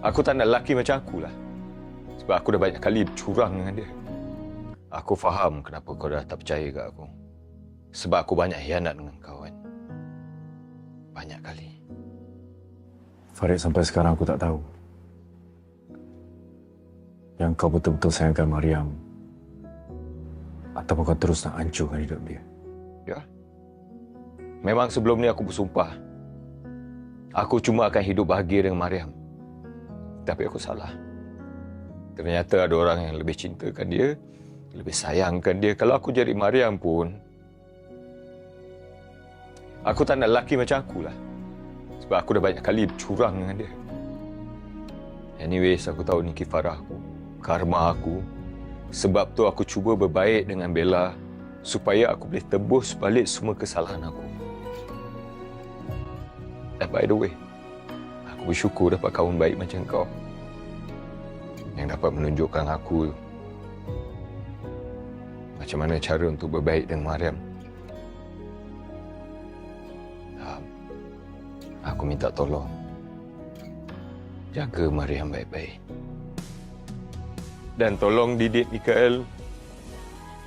Aku tak nak lelaki macam aku lah. Sebab aku dah banyak kali curang dengan dia. Aku faham kenapa kau dah tak percaya kat aku. Sebab aku banyak hianat dengan kau kan. Banyak kali. Farid sampai sekarang aku tak tahu. Yang kau betul-betul sayangkan Mariam. Ataupun kau terus nak hancurkan hidup dia. Ya. Memang sebelum ni aku bersumpah. Aku cuma akan hidup bahagia dengan Mariam. Tapi aku salah. Ternyata ada orang yang lebih cintakan dia, lebih sayangkan dia. Kalau aku jadi Mariam pun, aku tak nak lelaki macam aku lah. Sebab aku dah banyak kali curang dengan dia. Anyways, aku tahu ni kifarah aku. Karma aku. Sebab tu aku cuba berbaik dengan Bella supaya aku boleh tebus balik semua kesalahan aku. And by the way, aku bersyukur dapat kawan baik macam kau. Yang dapat menunjukkan aku macam mana cara untuk berbaik dengan Mariam. Um, Aku minta tolong. Jaga Mariam baik-baik. Dan tolong didik Mikael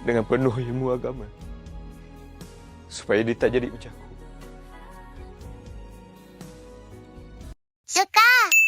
dengan penuh ilmu agama. Supaya dia tak jadi macam aku. Sky。